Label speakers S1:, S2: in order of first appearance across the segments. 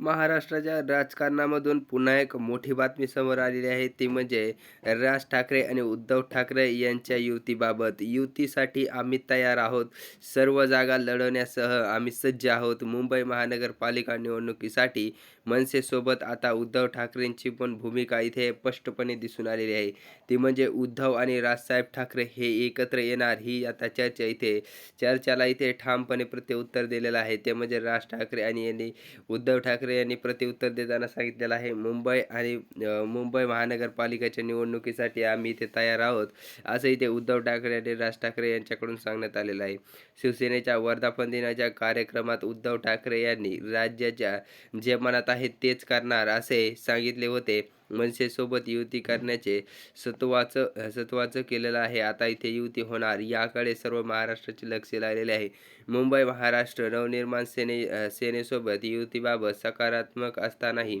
S1: महाराष्ट्राच्या राजकारणामधून पुन्हा एक मोठी बातमी समोर आलेली आहे. ती म्हणजे राज ठाकरे आणि उद्धव ठाकरे यांच्या युतीबाबत. युतीसाठी आम्ही तयार आहोत. सर्व जागा लढवण्यासह आम्ही सज्ज आहोत. मुंबई महानगरपालिका निवडणुकीसाठी मनसेसोबत आता उद्धव ठाकरेंची पण भूमिका इथे स्पष्टपणे दिसून आलेली आहे. ती म्हणजे उद्धव आणि राजसाहेब ठाकरे हे एकत्र येणार ही आता चर्चा इथे चर्चाला इथे ठामपणे प्रत्युत्तर दिलेलं आहे. ते म्हणजे राज ठाकरे आणि यांनी उद्धव ठाकरे यांनी प्रतिउत्तर देताना सांगितलेलं आहे मुंबई आणि मुंबई महानगरपालिकेच्या निवडणुकीसाठी आम्ही इथे तयार आहोत असं इथे उद्धव ठाकरे आणि राज ठाकरे यांच्याकडून सांगण्यात आलेलं आहे. शिवसेनेच्या वर्धापन दिनाच्या कार्यक्रमात उद्धव ठाकरे यांनी राज्याच्या जे मनात आहे तेच करणार असे सांगितले होते. मनसेसोबत युती करण्याचे सत्वाचं सत्वाचं केलेलं आहे. आता इथे युती होणार याकडे सर्व महाराष्ट्राचे लक्ष लागलेले आहे. मुंबई महाराष्ट्र नवनिर्माण सेने सेनेसोबत युतीबाबत सकारात्मक असतानाही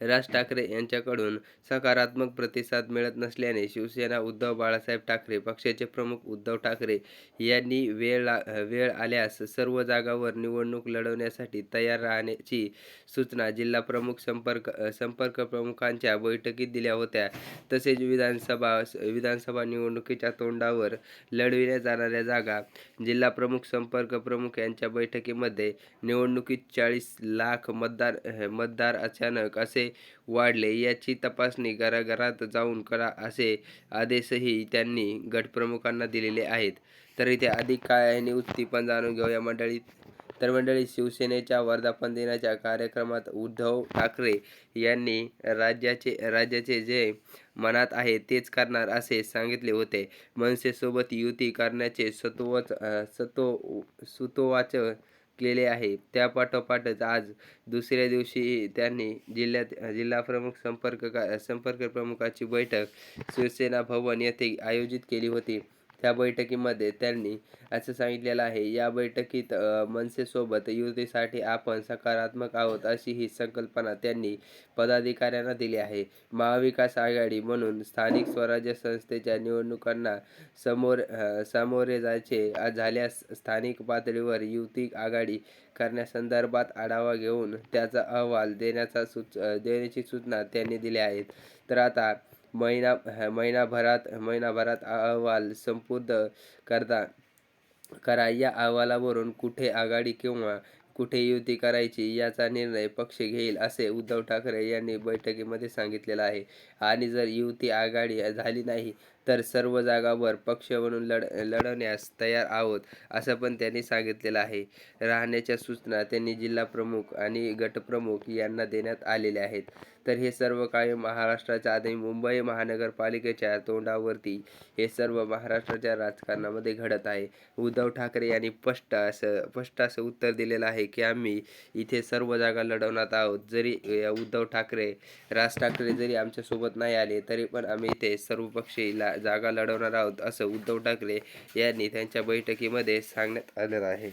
S1: राज ठाकरे यांच्याकडून सकारात्मक प्रतिसाद मिळत नसल्याने शिवसेना उद्धव बाळासाहेब ठाकरे पक्षाचे प्रमुख उद्धव ठाकरे यांनी वेळ ला- वेळ आल्यास सर्व जागावर निवडणूक लढवण्यासाठी तयार राहण्याची सूचना जिल्हा प्रमुख संपर्क संपर्क प्रमुखांच्या बैठकीत दिल्या होत्या. तसेच विधानसभा विधानसभा निवडणुकीच्या तोंडावर लढविल्या जाणाऱ्या जागा जिल्हा प्रमुख संपर्क प्रमुख यांच्या बैठकीमध्ये निवडणुकीत चाळीस लाख मतदार मतदार अचानक असे वाढले याची तपासणी घराघरात जाऊन करा असे आदेशही त्यांनी गटप्रमुखांना दिलेले आहेत. तर इथे अधिक काय आहे न्यूज ती पण जाणून घेऊया मंडळीत. तर मंडळी शिवसेनेच्या वर्धापन दिनाच्या कार्यक्रमात उद्धव ठाकरे यांनी राज्याचे राज्याचे जे मनात आहे तेच करणार असे सांगितले होते. मनसेसोबत युती करण्याचे सत्वच सतो सुतोवाच केले आहे. त्यापाठोपाठच आज दुसऱ्या दिवशी त्यांनी जिल्ह्यात जिल्हा प्रमुख संपर्क का संपर्क प्रमुखाची बैठक शिवसेना भवन येथे आयोजित केली होती. त्या बैठकीमध्ये त्यांनी असं सांगितलेलं आहे या बैठकीत मनसेसोबत युतीसाठी आपण सकारात्मक आहोत अशी ही संकल्पना त्यांनी पदाधिकाऱ्यांना दिली आहे. महाविकास आघाडी म्हणून स्थानिक स्वराज्य संस्थेच्या निवडणुकांना समोर सामोरे जायचे झाल्यास स्थानिक पातळीवर युती आघाडी करण्यासंदर्भात आढावा घेऊन त्याचा अहवाल देण्याचा सूच देण्याची सूचना त्यांनी दिल्या आहेत तर आता महिना महिनाभरात महिनाभरात अहवाल संपूर्ण करता करा या अहवालावरून कुठे आघाडी किंवा कुठे युती करायची याचा निर्णय पक्ष घेईल असे उद्धव ठाकरे यांनी बैठकीमध्ये सांगितलेलं आहे. आणि जर युती आघाडी झाली नाही तर सर्व जागावर पक्ष म्हणून लढ लढवण्यास तयार आहोत असं पण त्यांनी सांगितलेलं आहे. राहण्याच्या सूचना त्यांनी जिल्हा प्रमुख आणि गटप्रमुख यांना देण्यात आलेल्या आहेत. तर हे सर्व काही महाराष्ट्राच्या आधी मुंबई महानगरपालिकेच्या तोंडावरती हे सर्व महाराष्ट्राच्या राजकारणामध्ये घडत आहे. उद्धव ठाकरे यांनी स्पष्ट असं स्पष्ट असं उत्तर दिलेलं आहे की आम्ही इथे सर्व जागा लढवण्यात आहोत. जरी उद्धव ठाकरे राज ठाकरे जरी आमच्यासोबत नाही आले तरी पण आम्ही इथे सर्व जागा लढवणार आहोत असं उद्धव ठाकरे यांनी त्यांच्या बैठकीमध्ये सांगण्यात आलेलं आहे.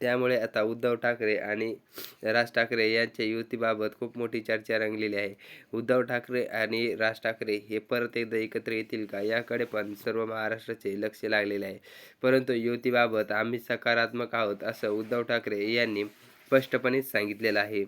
S1: त्यामुळे आता उद्धव ठाकरे आणि राज ठाकरे यांच्या युतीबाबत खूप मोठी चर्चा रंगलेली आहे. उद्धव ठाकरे आणि राज ठाकरे हे परत एकदा एकत्र येतील का याकडे पण सर्व महाराष्ट्राचे लक्ष लागलेले आहे. परंतु युतीबाबत आम्ही सकारात्मक आहोत असं उद्धव ठाकरे यांनी स्पष्टपणे सांगितलेलं आहे.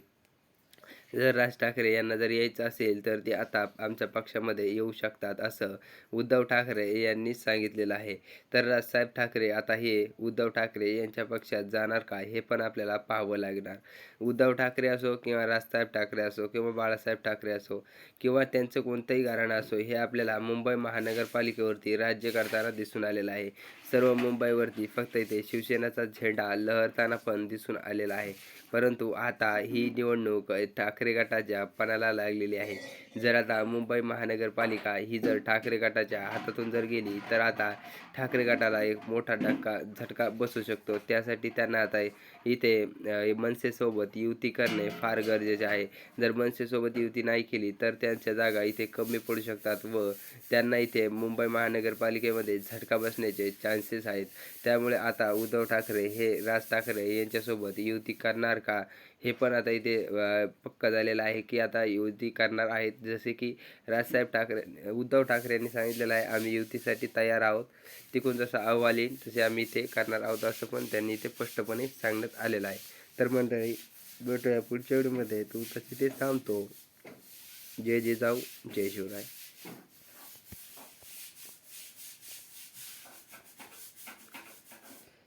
S1: जर राज ठाकरे यांना जर यायचं असेल तर ते आता आमच्या पक्षामध्ये येऊ शकतात असं उद्धव ठाकरे यांनी सांगितलेलं आहे. तर राजसाहेब ठाकरे आता हे उद्धव ठाकरे यांच्या पक्षात जाणार का? हे पण आपल्याला पाहावं लागणार. उद्धव ठाकरे असो किंवा राजसाहेब ठाकरे असो किंवा बाळासाहेब ठाकरे असो किंवा त्यांचं कोणतंही कारण असो हे आपल्याला मुंबई महानगरपालिकेवरती राज्य करताना दिसून आलेलं आहे. सर्व मुंबईवरती फक्त इथे शिवसेनेचा झेंडा लहरताना पण दिसून आलेला आहे. परंतु आता ही निवडणूक ठाकरे गटाच्या पणाला लागलेली आहे. जर आता मुंबई महानगरपालिका ही जर ठाकरे गटाच्या हातातून जर गेली तर आता ठाकरे गटाला एक मोठा धक्का झटका बसू शकतो. त्यासाठी त्यांना आता इथे मनसेसोबत युती करणे फार गरजेचे आहे. जर मनसेसोबत युती नाही केली तर त्यांच्या जागा इथे कमी पडू शकतात व त्यांना इथे मुंबई महानगरपालिकेमध्ये झटका बसण्याचे चान्स चान्सेस आहेत. त्यामुळे आता उद्धव ठाकरे हे राज ठाकरे यांच्यासोबत युती करणार का? हे पण आता इथे अ, पक्का झालेलं आहे की आता युती करणार आहेत. जसे की राजसाहेब ठाकरे उद्धव ठाकरे यांनी सांगितलेलं आहे आम्ही युतीसाठी तयार आहोत. तिकडून जसा अहवाल येईल तसे आम्ही इथे करणार आहोत असं पण त्यांनी इथे स्पष्टपणे सांगण्यात आलेलं आहे. तर मंडळी भेटूया पुढच्या व्हिडिओमध्ये. तू तशी ते थांबतो. जय जे जाऊ जय शिवराय.